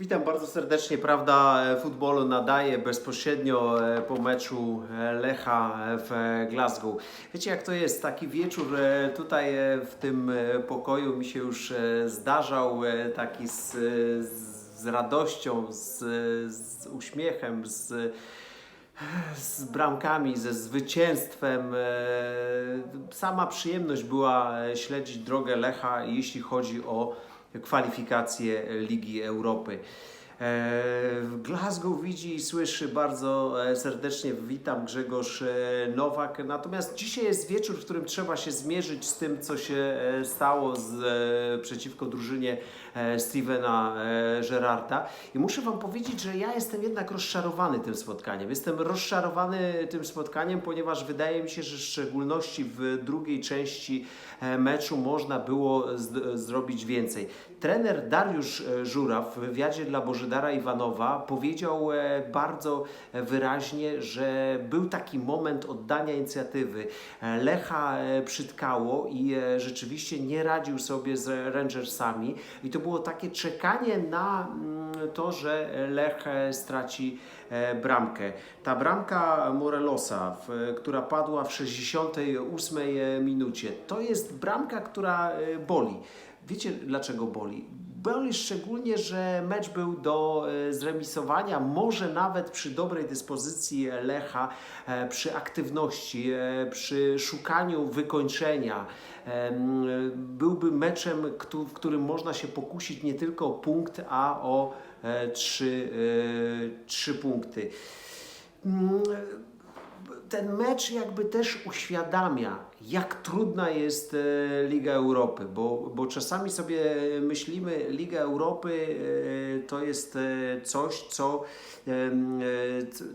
Witam bardzo serdecznie. Prawda e, futbolu nadaje bezpośrednio e, po meczu e, Lecha w Glasgow. Wiecie jak to jest? Taki wieczór tutaj w tym pokoju mi się już zdarzał, taki z, z radością, z, z uśmiechem, z z bramkami, ze zwycięstwem. Sama przyjemność była śledzić drogę Lecha, jeśli chodzi o kwalifikacje Ligi Europy. E, W Glasgow widzi i słyszy bardzo e, serdecznie. Witam Grzegorz e, Nowak. Natomiast dzisiaj jest wieczór, w którym trzeba się zmierzyć z tym, co się stało z, przeciwko drużynie Stevena Gerrarda. I muszę Wam powiedzieć, że ja jestem jednak rozczarowany tym spotkaniem. Jestem rozczarowany tym spotkaniem, ponieważ wydaje mi się, że w szczególności w drugiej części meczu można było zrobić więcej. Trener Dariusz Żuraw w wywiadzie dla Bożydara Iwanowa powiedział e, bardzo wyraźnie, że był taki moment oddania inicjatywy. E, Lecha e, przytkało i rzeczywiście nie radził sobie z Rangersami i to było takie czekanie na mm, to, że Lech straci bramkę. Ta bramka Morelosa, która padła w 68 minucie, to jest bramka, która boli. Wiecie dlaczego boli? Boli szczególnie, że mecz był do e, zremisowania, może nawet przy dobrej dyspozycji Lecha, e, przy aktywności, e, przy szukaniu wykończenia. Byłby meczem, w którym można się pokusić nie tylko o punkt, a o trzy, trzy punkty. Ten mecz jakby też uświadamia, jak trudna jest e, Liga Europy, bo, bo czasami sobie myślimy, Liga Europy e, to jest e, coś, co,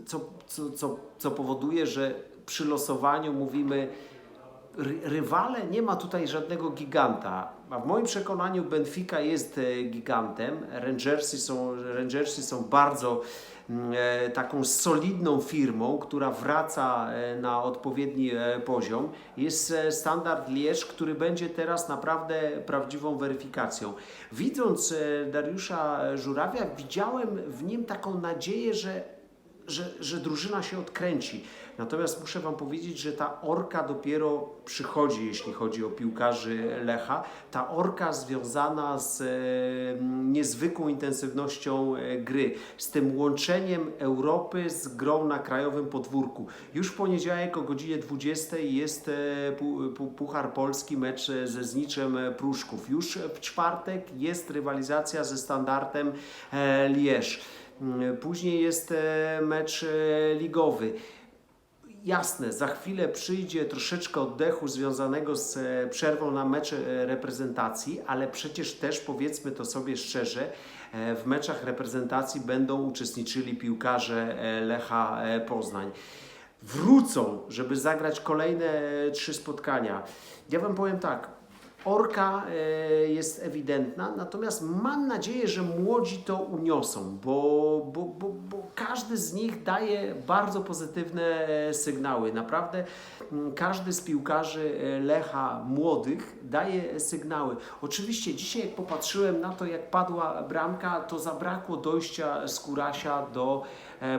co, co, co, co powoduje, że przy losowaniu mówimy, ry- rywale nie ma tutaj żadnego giganta. A w moim przekonaniu Benfica jest gigantem. Rangersy są, Rangersy są bardzo taką solidną firmą, która wraca e, na odpowiedni e, poziom. Jest e, standard Lierz, który będzie teraz naprawdę prawdziwą weryfikacją. Widząc e, Dariusza Żurawia, widziałem w nim taką nadzieję, że że, że drużyna się odkręci. Natomiast muszę Wam powiedzieć, że ta orka dopiero przychodzi, jeśli chodzi o piłkarzy Lecha. Ta orka związana z e, niezwykłą intensywnością e, gry, z tym łączeniem Europy z grą na krajowym podwórku. Już w poniedziałek o godzinie 20 jest e, pu, pu, Puchar Polski, mecz ze Zniczem Pruszków. Już w czwartek jest rywalizacja ze standardem Lierz. Mm, Później jest mecz ligowy. Jasne, za chwilę przyjdzie troszeczkę oddechu związanego z e, przerwą na mecze e, reprezentacji, ale przecież też powiedzmy to sobie szczerze, e, w meczach reprezentacji będą uczestniczyli piłkarze Lecha Poznań. Wrócą, żeby zagrać kolejne trzy spotkania. Ja Wam powiem tak, Orka e, jest ewidentna, natomiast mam nadzieję, że młodzi to uniosą, bo, bo, bo, bo każdy z nich daje bardzo pozytywne e, sygnały. Naprawdę mm, każdy z piłkarzy e, Lecha młodych daje sygnały. Oczywiście dzisiaj jak popatrzyłem na to, jak padła bramka, to zabrakło dojścia Skurasia do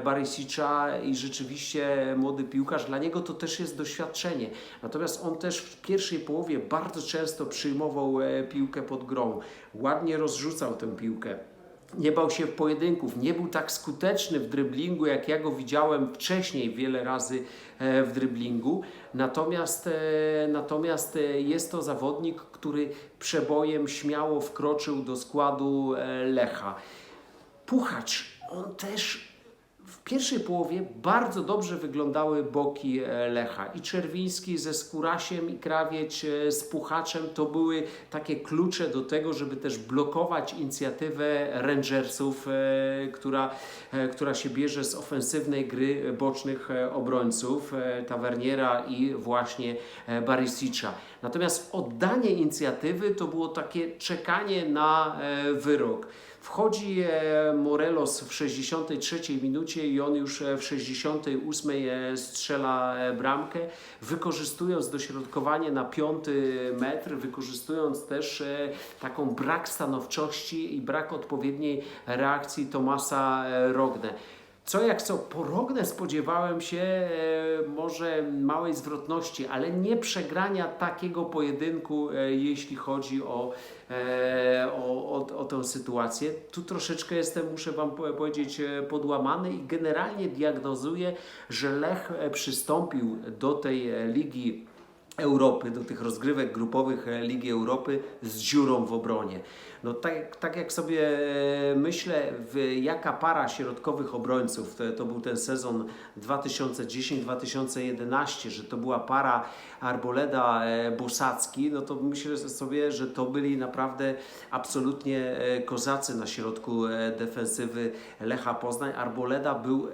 Barysicza i rzeczywiście młody piłkarz, dla niego to też jest doświadczenie. Natomiast on też w pierwszej połowie bardzo często przyjmował e, piłkę pod grą, ładnie rozrzucał tę piłkę. Nie bał się pojedynków, nie był tak skuteczny w dryblingu, jak ja go widziałem wcześniej wiele razy e, w dryblingu. Natomiast, e, natomiast e, jest to zawodnik, który przebojem śmiało wkroczył do składu e, Lecha. Puchacz, on też pierwszej połowie bardzo dobrze wyglądały boki e, Lecha. I Czerwiński ze Skórasiem i Krawiec e, z Puchaczem to były takie klucze do tego, żeby też blokować inicjatywę Rangersów, e, która, która się bierze z ofensywnej gry bocznych obrońców Taverniera i właśnie Barisicza. Natomiast oddanie inicjatywy to było takie czekanie na wyrok. Wchodzi e, Morelos w 63 minucie i on już e, w 68 e, strzela bramkę, wykorzystując dośrodkowanie na piąty metr, wykorzystując też taką brak stanowczości i brak odpowiedniej reakcji Tomasa Rogne. Co jak co, po Rogne spodziewałem się e, może małej zwrotności, ale nie przegrania takiego pojedynku, e, jeśli chodzi o, e, o, o, o tę sytuację. Tu troszeczkę jestem, muszę Wam po- powiedzieć, podłamany i generalnie diagnozuję, że Lech przystąpił do tej ligi Europy, do tych rozgrywek grupowych e, Ligi Europy z dziurą w obronie. No tak, tak jak sobie e, myślę, jaka para środkowych obrońców, to, to był ten sezon 2010-2011, że to była para Arboleda e, no to myślę sobie, że to byli naprawdę absolutnie kozacy na środku defensywy Lecha Poznań. Arboleda był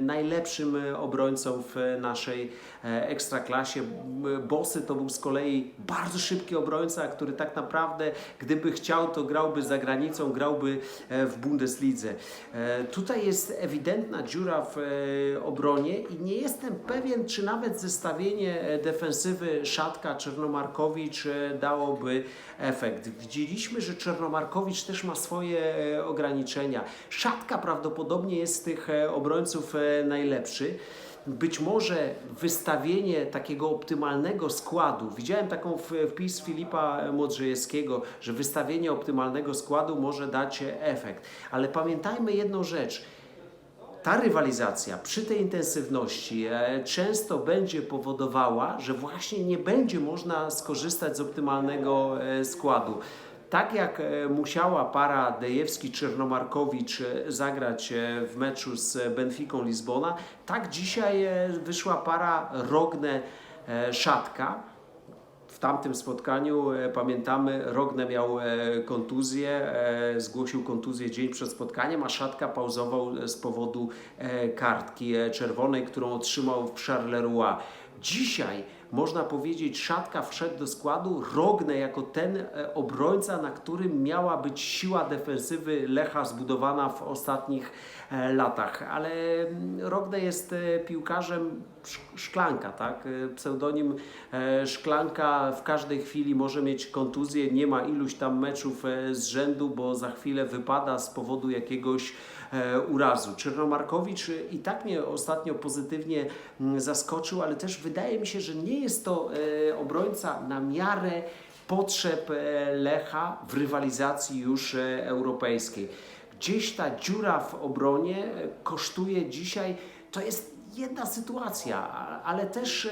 najlepszym obrońcą w naszej ekstraklasie. M- To był z kolei bardzo szybki obrońca, który tak naprawdę, gdyby chciał, to grałby za granicą, grałby e, w Bundeslidze. E, Tutaj jest ewidentna dziura w e, obronie i nie jestem pewien, czy nawet zestawienie defensywy Szatka Czernomarkowicz dałoby efekt. Widzieliśmy, że Czernomarkowicz też ma swoje ograniczenia. Szatka prawdopodobnie jest z tych obrońców najlepszy. Być może wystawienie takiego optymalnego składu, widziałem taką wpis Filipa Modrzejewskiego, że wystawienie optymalnego składu może dać efekt. Ale pamiętajmy jedną rzecz, ta rywalizacja przy tej intensywności e, często będzie powodowała, że właśnie nie będzie można skorzystać z optymalnego e, składu. Tak jak e, musiała para Dejewski-Czernomarkowicz zagrać e, w meczu z Benficą Lizbona, tak dzisiaj e, wyszła para Rogne-Szatka. W tamtym spotkaniu pamiętamy, Rogne miał kontuzję, zgłosił kontuzję dzień przed spotkaniem, a Szatka pauzował z powodu kartki czerwonej, którą otrzymał w Charleroi. Dzisiaj można powiedzieć, Szatka wszedł do składu, Rogne jako ten e, obrońca, na którym miała być siła defensywy Lecha zbudowana w ostatnich e, latach. Ale mm, Rogne jest e, piłkarzem sz- szklanka, tak? Pseudonim szklanka w każdej chwili może mieć kontuzję, nie ma iluś tam meczów z rzędu, bo za chwilę wypada z powodu jakiegoś urazu. Czernomarkowicz e, i tak mnie ostatnio pozytywnie mm, zaskoczył, ale też wydaje mi się, że nie jest to e, obrońca na miarę potrzeb e, Lecha w rywalizacji już e, europejskiej. Gdzieś ta dziura w obronie e, kosztuje dzisiaj, to jest jedna sytuacja, ale też,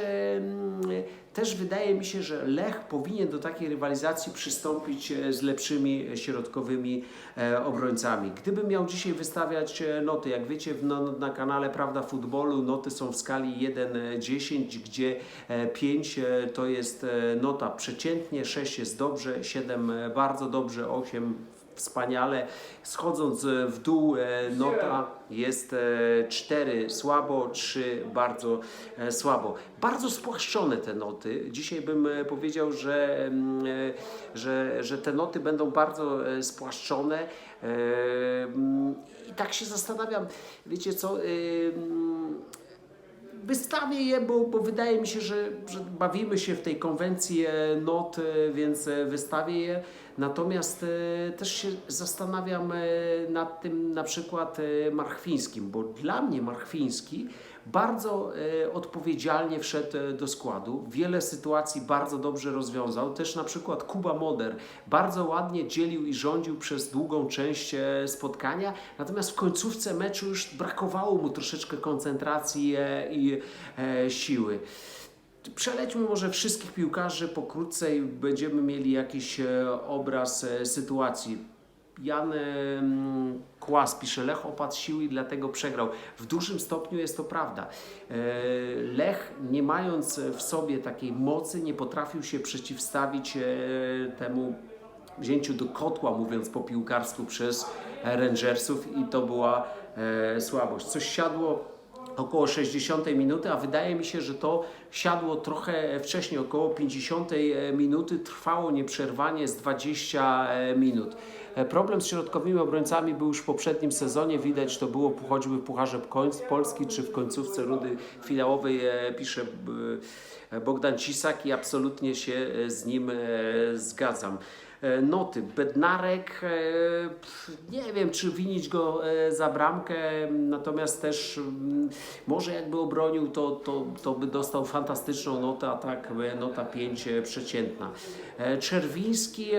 też wydaje mi się, że Lech powinien do takiej rywalizacji przystąpić e, z lepszymi środkowymi e, obrońcami. Gdybym miał dzisiaj wystawiać e, noty, jak wiecie, no, na kanale Prawda Futbolu noty są w skali 1-10, gdzie e, 5 e, to jest nota przeciętnie, 6 jest dobrze, 7 e, bardzo dobrze, 8 wspaniale. Schodząc e, w dół, e, nota jest e, 4 słabo, 3 bardzo e, słabo. Bardzo spłaszczone te noty. Dzisiaj bym e, powiedział, że, mm, e, że, że te noty będą bardzo e, spłaszczone. E, mm, I tak się zastanawiam, wiecie co, e, mm, wystawię je, bo, bo wydaje mi się, że, że bawimy się w tej konwencji e, not, e, więc e, wystawię je. Natomiast też się zastanawiam nad tym na przykład Marchwińskim, bo dla mnie Marchwiński bardzo e, odpowiedzialnie wszedł e, do składu. Wiele sytuacji bardzo dobrze rozwiązał. Też na przykład Kuba Moder bardzo ładnie dzielił i rządził przez długą część e, spotkania. Natomiast w końcówce meczu już brakowało mu troszeczkę koncentracji i siły. Przelećmy może wszystkich piłkarzy pokrótce i będziemy mieli jakiś obraz sytuacji. Jan em, Kłas pisze, Lech opadł siły i dlatego przegrał. W dużym stopniu jest to prawda. E, Lech, nie mając w sobie takiej mocy, nie potrafił się przeciwstawić e, temu wzięciu do kotła, mówiąc po piłkarsku, przez Rangersów i to była e, słabość. Coś siadło około 60 minuty, a wydaje mi się, że to siadło trochę wcześniej, około 50 minuty, trwało nieprzerwanie z 20 minut. E, Problem z środkowymi obrońcami był już w poprzednim sezonie, widać to było choćby w Pucharze Polski, czy w końcówce rundy finałowej, e, pisze e, Bogdan Cisak i absolutnie się e, z nim e, zgadzam. E, Noty. Bednarek, e, nie wiem czy winić go e, za bramkę, natomiast też mm, może jakby obronił, to, to, to by dostał fantastyczną notę, a tak nota 5 e, przeciętna. Czerwiński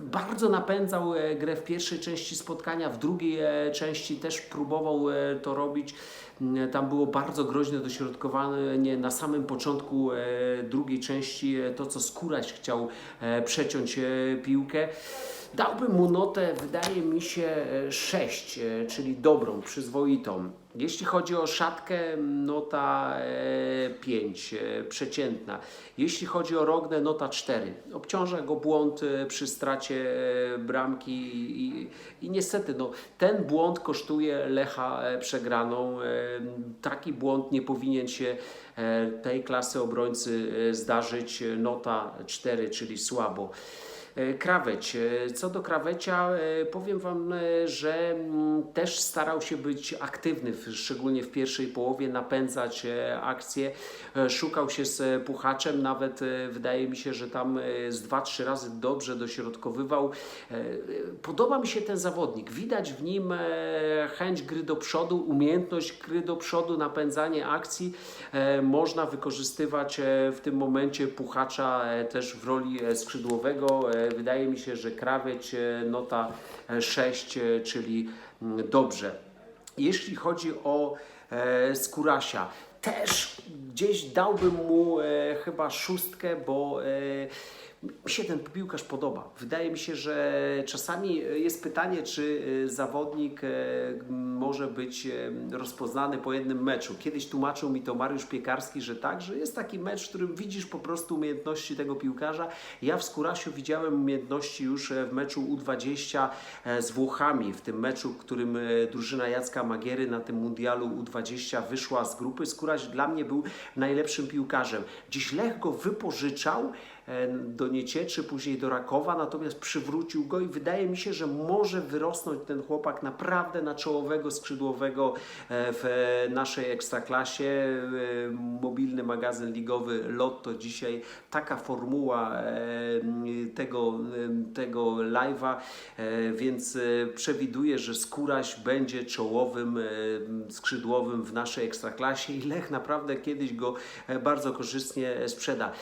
bardzo napędzał e, grę w pierwszej części spotkania, w drugiej e, części też próbował e, to robić. Mm, Tam było bardzo groźne dośrodkowanie na samym początku drugiej części, to co Skóraś chciał przeciąć piłkę. Dałbym mu notę, wydaje mi się, 6, czyli dobrą, przyzwoitą. Jeśli chodzi o szatkę, nota 5, przeciętna. Jeśli chodzi o Rognę, nota 4. Obciąża go błąd e, przy stracie e, bramki i, i niestety no, ten błąd kosztuje Lecha e, przegraną. E, Taki błąd nie powinien się e, tej klasy obrońcy e, zdarzyć. Nota 4, czyli słabo. E, Kraweć. Co do Krawecia, e, powiem Wam, e, że mm, też starał się być aktywny, szczególnie w pierwszej połowie, napędzać akcję. Szukał się z Puchaczem, nawet wydaje mi się, że tam z dwa, trzy razy dobrze dośrodkowywał. Podoba mi się ten zawodnik. Widać w nim chęć gry do przodu, umiejętność gry do przodu, napędzanie akcji. Można wykorzystywać w tym momencie Puchacza też w roli skrzydłowego. E, Wydaje mi się, że Krawiec e, nota e, 6, e, czyli mm, dobrze. Jeśli chodzi o e, Skórasia, też gdzieś dałbym mu e, chyba szóstkę, bo e, mi się ten piłkarz podoba. Wydaje mi się, że czasami jest pytanie, czy e, zawodnik e, może być e, rozpoznany po jednym meczu. Kiedyś tłumaczył mi to Mariusz Piekarski, że tak, że jest taki mecz, w którym widzisz po prostu umiejętności tego piłkarza. Ja w Skórasiu widziałem umiejętności już e, w meczu U20 e, z Włochami, w tym meczu, w którym e, drużyna Jacka Magiery na tym mundialu U20 wyszła z grupy. Skóraś dla mnie był najlepszym piłkarzem. Dziś Lech go wypożyczał do Niecieczy, później do Rakowa, natomiast przywrócił go i wydaje mi się, że może wyrosnąć ten chłopak naprawdę na czołowego skrzydłowego e, w e, naszej ekstraklasie. E, Mobilny magazyn ligowy Lotto dzisiaj taka formuła e, tego, e, tego live'a, e, więc e, przewiduję, że Skóraś będzie czołowym e, skrzydłowym w naszej ekstraklasie i Lech naprawdę kiedyś go e, bardzo korzystnie sprzeda.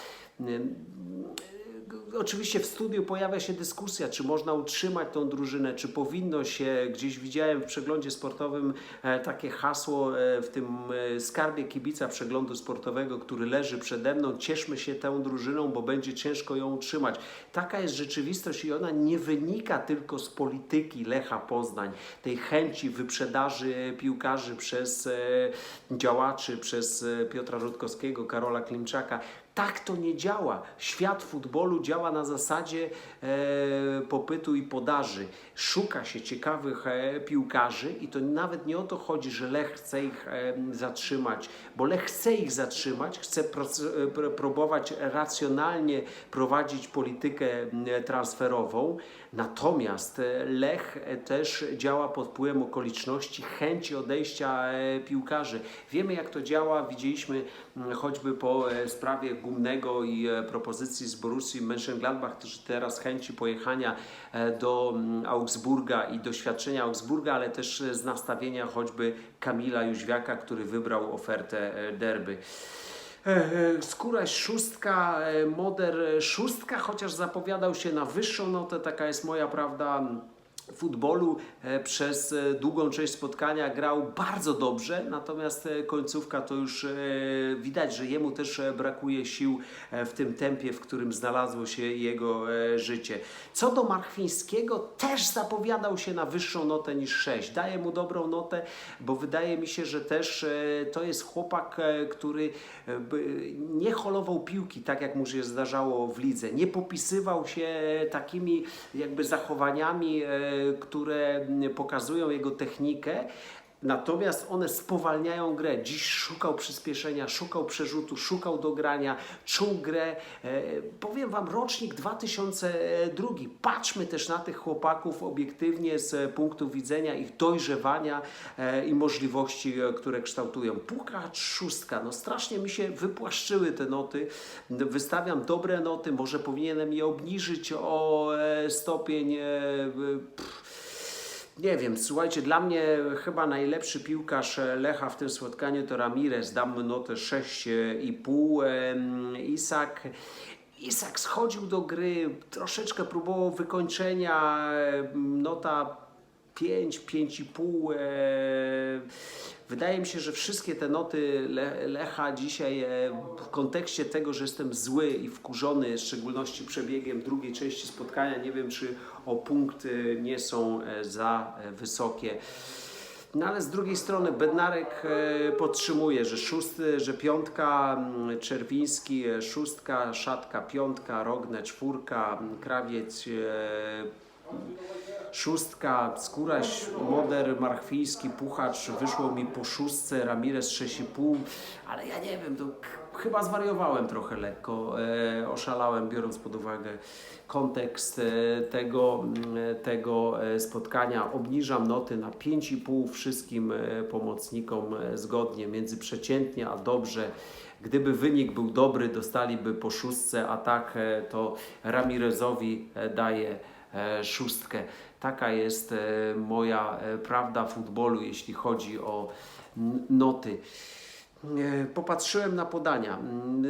Oczywiście w studiu pojawia się dyskusja, czy można utrzymać tą drużynę, czy powinno się. Gdzieś widziałem w przeglądzie sportowym e, takie hasło e, w tym e, skarbie kibica przeglądu sportowego, który leży przede mną. Cieszmy się tą drużyną, bo będzie ciężko ją utrzymać. Taka jest rzeczywistość i ona nie wynika tylko z polityki Lecha Poznań, tej chęci wyprzedaży piłkarzy przez działaczy, przez Piotra Rutkowskiego, Karola Klimczaka. Tak to nie działa. Świat futbolu działa na zasadzie e, popytu i podaży. Szuka się ciekawych e, piłkarzy i to nawet nie o to chodzi, że Lech chce ich e, zatrzymać, bo Lech chce ich zatrzymać, chce proc- e, pr- próbować racjonalnie prowadzić politykę m, transferową. Natomiast e, Lech e, też działa pod wpływem okoliczności, chęci odejścia e, piłkarzy. Wiemy jak to działa, widzieliśmy choćby po e, sprawie Gumnego i e, propozycji z Borussii Mönchengladbach, którzy teraz chęci pojechania e, do mm, Augsburga i doświadczenia Augsburga, ale też z nastawienia choćby Kamila Jóźwiaka, który wybrał ofertę derby. Skóraś szóstka, Moder szóstka, chociaż zapowiadał się na wyższą notę, taka jest moja prawda. Futbolu e, przez e, długą część spotkania grał bardzo dobrze, natomiast e, końcówka to już widać, że jemu też brakuje sił w tym tempie, w którym znalazło się jego życie. Co do Marchwińskiego, też zapowiadał się na wyższą notę niż 6. Daję mu dobrą notę, bo wydaje mi się, że też to jest chłopak, który nie holował piłki, tak jak mu się zdarzało w lidze. Nie popisywał się takimi jakby zachowaniami, które pokazują jego technikę. Natomiast one spowalniają grę. Dziś szukał przyspieszenia, szukał przerzutu, szukał dogrania, czuł grę. E, powiem Wam, rocznik 2002. Patrzmy też na tych chłopaków obiektywnie z punktu widzenia ich dojrzewania e, i możliwości, e, które kształtują. Puchacz szóstka. No strasznie mi się wypłaszczyły te noty. Wystawiam dobre noty, może powinienem je obniżyć o e, stopień. E, pff, nie wiem, słuchajcie, dla mnie chyba najlepszy piłkarz Lecha w tym spotkaniu to Ramirez. Dam notę 6,5. Em, Isak. Isak schodził do gry, troszeczkę próbował wykończenia. Nota 5, 5,5. e, Wydaje mi się, że wszystkie te noty Le Lecha dzisiaj e, w kontekście tego, że jestem zły i wkurzony, w szczególności przebiegiem drugiej części spotkania, nie wiem czy o punkty nie są e, za wysokie. No ale z drugiej strony Bednarek podtrzymuje, że szósty, że piątka, Czerwiński szóstka, Szatka piątka, Rogne czwórka, Krawiec szóstka, Skóraś, Moder, Marchwijski, Puchacz, wyszło mi po szóstce, Ramirez 6,5, ale ja nie wiem, to chyba zwariowałem trochę lekko, e, oszalałem biorąc pod uwagę kontekst e, tego, mm, tego e, spotkania. Obniżam noty na 5,5 wszystkim e, pomocnikom e, zgodnie, między przeciętnie a dobrze. Gdyby wynik był dobry, dostaliby po szóstce, a tak e, to Ramirezowi e, daje e, szóstkę. Taka jest e, moja e, prawda futbolu, jeśli chodzi o noty. E, Popatrzyłem na podania. Mm,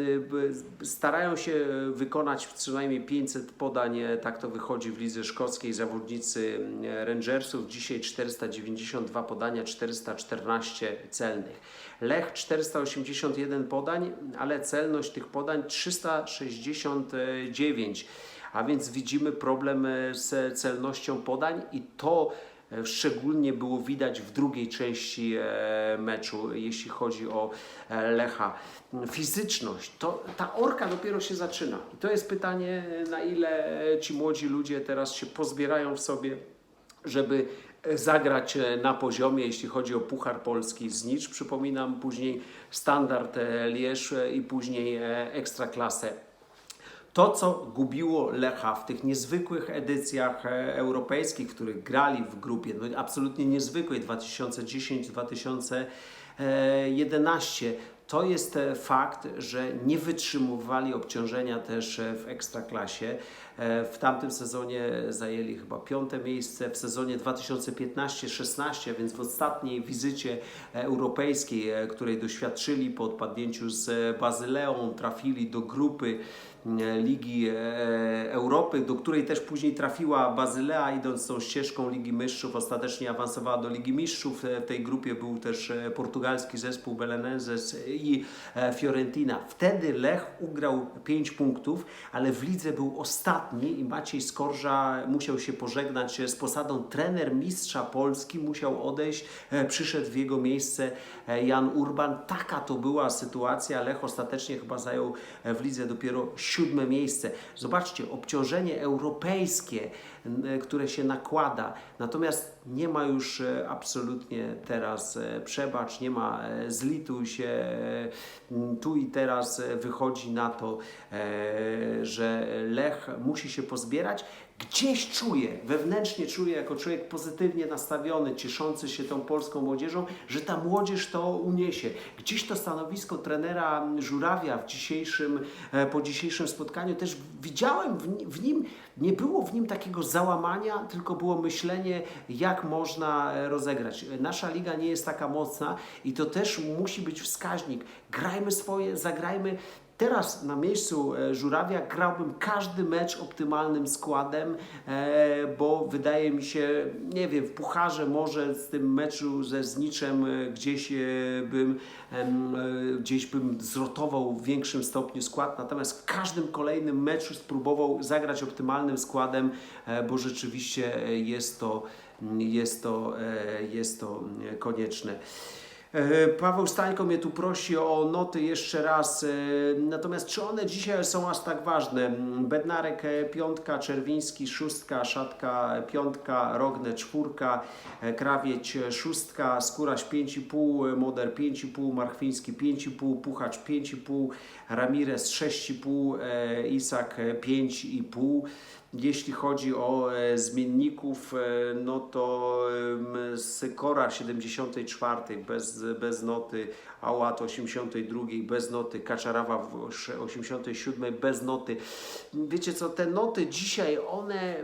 Starają się e, wykonać co najmniej 500 podań, e, tak to wychodzi w lidze szkockiej zawodnicy mm, Rangersów. Dzisiaj 492 podania, 414 celnych. Lech 481 podań, ale celność tych podań 369. A więc widzimy problem e, z celnością podań i to e, szczególnie było widać w drugiej części e, meczu, jeśli chodzi o Lecha. Fizyczność, to ta orka dopiero się zaczyna. I to jest pytanie, na ile ci młodzi ludzie teraz się pozbierają w sobie, żeby zagrać na poziomie, jeśli chodzi o Puchar Polski Znicz, przypominam, później Standard Lierz i później Ekstraklasę to, co gubiło Lecha w tych niezwykłych edycjach e, europejskich, w których grali w grupie, no absolutnie niezwykłej 2010-2011, to jest e, fakt, że nie wytrzymywali obciążenia też e, w ekstraklasie. E, W tamtym sezonie zajęli chyba piąte miejsce, w sezonie 2015-16, więc w ostatniej wizycie e, europejskiej, e, której doświadczyli po odpadnięciu z e, Bazyleą, trafili do grupy e, Ligi e, Europy, do której też później trafiła Bazylea, idąc tą ścieżką Ligi Mistrzów, ostatecznie awansowała do Ligi Mistrzów. E, W tej grupie był też e, portugalski zespół Belenenses i e, Fiorentina. Wtedy Lech ugrał 5 punktów, ale w lidze był ostatni i Maciej Skorża musiał się pożegnać z posadą trener mistrza Polski, musiał odejść, e, przyszedł w jego miejsce e, Jan Urban. Taka to była sytuacja. Lech ostatecznie chyba zajął e, w lidze dopiero siódme miejsce. Zobaczcie, obciążenie europejskie, które się nakłada, natomiast nie ma już e, absolutnie teraz e, przebacz, nie ma e, zlituj się. Tu i teraz wychodzi na to, że Lech musi się pozbierać. Gdzieś czuję, wewnętrznie czuję jako człowiek pozytywnie nastawiony, cieszący się tą polską młodzieżą, że ta młodzież to uniesie. Gdzieś to stanowisko trenera Żurawia w dzisiejszym, po dzisiejszym spotkaniu też widziałem w nim, nie było w nim takiego załamania, tylko było myślenie, jak można e, rozegrać. Nasza liga nie jest taka mocna i to też musi być wskaźnik. Grajmy swoje, zagrajmy Teraz na miejscu e, Żurawia grałbym każdy mecz optymalnym składem, e, bo wydaje mi się, nie wiem, w Pucharze może z tym meczu ze Zniczem e, gdzieś bym, gdzieś bym zrotował w większym stopniu skład, natomiast w każdym kolejnym meczu spróbował zagrać optymalnym składem, bo rzeczywiście jest to, jest to, jest to konieczne. E, Paweł Stańko mnie tu prosi o noty jeszcze raz. e, Natomiast czy one dzisiaj są aż tak ważne? Bednarek e, piątka, Czerwiński szóstka, Szatka piątka, Rogne czwórka, Krawieć szóstka, Skóraś 5,5, e, Moder 5,5, Marchwiński 5,5, Puchacz 5,5, Ramirez 6,5, e, Isak e, 5,5. Jeśli chodzi o e, zmienników, e, no to Sykora 74 bez, bez noty, Ałat 82 bez noty, Kaczarawa w sz- 87 bez noty. Wiecie co, te noty dzisiaj, one...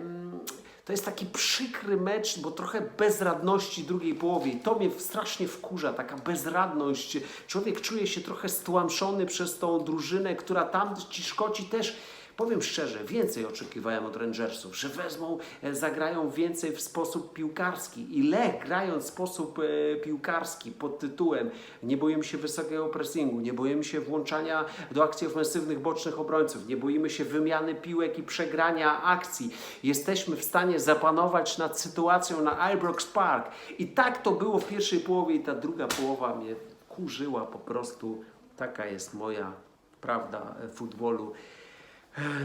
To jest taki przykry mecz, bo trochę bezradności drugiej połowie. I to mnie strasznie wkurza, taka bezradność. Człowiek czuje się trochę stłamszony przez tą drużynę, która tam, ci Szkoci też Powiem szczerze, więcej oczekiwałem od Rangersów, że wezmą, e, zagrają więcej w sposób piłkarski. I Lech grając w sposób e, piłkarski pod tytułem nie boimy się wysokiego pressingu, nie boimy się włączania do akcji ofensywnych bocznych obrońców, nie boimy się wymiany piłek i przegrania akcji. Jesteśmy w stanie zapanować nad sytuacją na Ibrox Park. I tak to było w pierwszej połowie i ta druga połowa mnie kurzyła po prostu. Taka jest moja prawda e, futbolu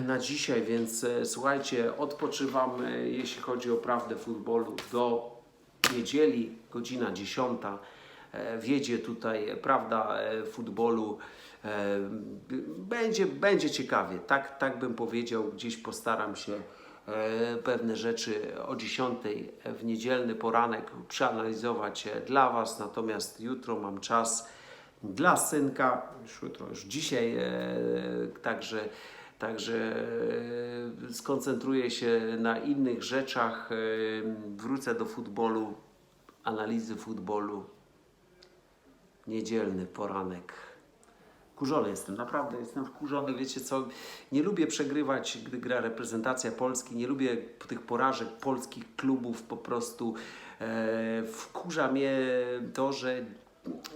na dzisiaj, więc e, słuchajcie, odpoczywam, e, jeśli chodzi o prawdę futbolu, do niedzieli, godzina 10. E, Wiedzie tutaj prawda e, futbolu. Będzie, będzie ciekawie, tak, tak bym powiedział. Gdzieś postaram się pewne rzeczy o 10 w niedzielny poranek przeanalizować dla Was. Natomiast jutro mam czas dla synka, już jutro, już dzisiaj, także, także e, skoncentruję się na innych rzeczach, e, wrócę do futbolu, analizy futbolu, niedzielny poranek. Wkurzony jestem, naprawdę jestem wkurzony. Wiecie co, nie lubię przegrywać, gdy gra reprezentacja Polski, nie lubię tych porażek polskich klubów, po prostu e, wkurza mnie to, że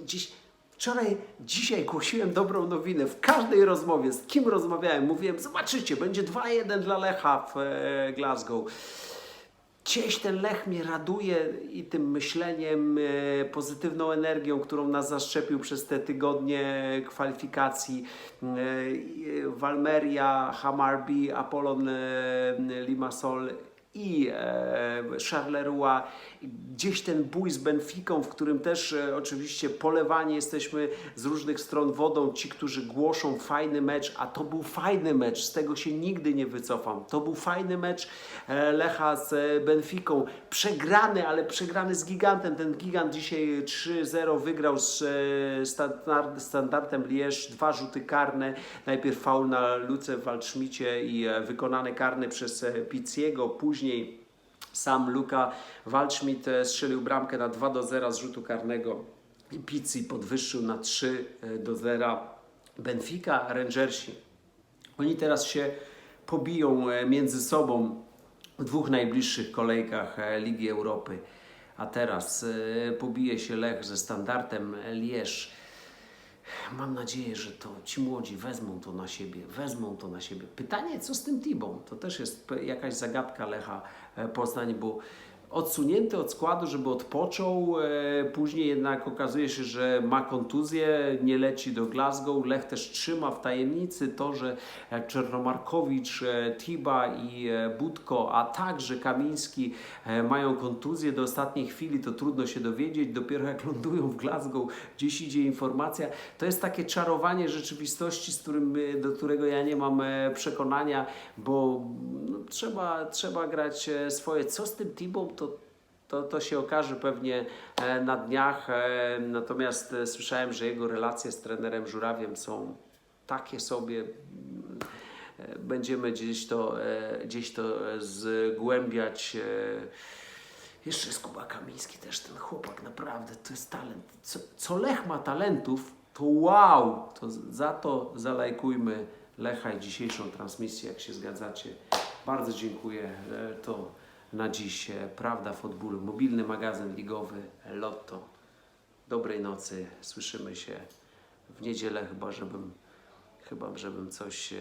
dziś, wczoraj, dzisiaj głosiłem dobrą nowinę. W każdej rozmowie, z kim rozmawiałem, mówiłem, zobaczycie, będzie 2-1 dla Lecha w e, Glasgow. Gdzieś ten Lech mnie raduje i tym myśleniem, e, pozytywną energią, którą nas zaszczepił przez te tygodnie kwalifikacji. E, Walmeria, Hamarby, Apollon Limassol i e, Charleroi. Gdzieś ten bój z Benficą, w którym też e, oczywiście polewani jesteśmy z różnych stron wodą. Ci, którzy głoszą fajny mecz, a to był fajny mecz, z tego się nigdy nie wycofam. To był fajny mecz e, Lecha z Benficą. Przegrany, ale przegrany z gigantem. Ten gigant dzisiaj 3-0 wygrał z standard, standardem Liège. Dwa rzuty karne. Najpierw faul na Luce Waldschmicie i e, wykonane karne przez Pizziego. Później sam Luka Waldschmidt e, strzelił bramkę na 2 do 0 z rzutu karnego. I Pizzi podwyższył na 3 do 0. Benfica, Rangersi. Oni teraz się pobiją e, między sobą w dwóch najbliższych kolejkach e, Ligi Europy. A teraz e, pobije się Lech ze standardem Liège. Mam nadzieję, że to ci młodzi wezmą to na siebie, wezmą to na siebie. Pytanie, co z tym Tibą? To też jest jakaś zagadka Lecha e, Poznań, bo odsunięty od składu, żeby odpoczął, e, później jednak okazuje się, że ma kontuzję, nie leci do Glasgow. Lech też trzyma w tajemnicy to, że e, Czernomarkowicz, e, Tiba i Budko, a także Kamiński mają kontuzję do ostatniej chwili, to trudno się dowiedzieć. Dopiero jak lądują w Glasgow, gdzieś idzie informacja. To jest takie czarowanie rzeczywistości, z którym, do którego ja nie mam przekonania, bo no, trzeba, trzeba grać swoje. Co z tym Tibą, to to, to się okaże pewnie e, na dniach. e, Natomiast e, słyszałem, że jego relacje z trenerem Żurawiem są takie sobie. Będziemy gdzieś to, gdzieś to zgłębiać. Jeszcze jest Kuba Kamiński, też ten chłopak, naprawdę to jest talent. Co, co Lech ma talentów, to wow! To za to zalajkujmy Lecha i dzisiejszą transmisję, jak się zgadzacie. Bardzo dziękuję. To na dziś Prawda Futbolu, mobilny magazyn ligowy Lotto. Dobrej nocy, słyszymy się w niedzielę, chyba żebym, chyba żebym coś e,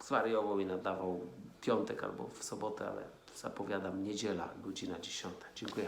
zwariował i nadawał piątek albo w sobotę, ale zapowiadam niedziela, godzina 10. Dziękuję.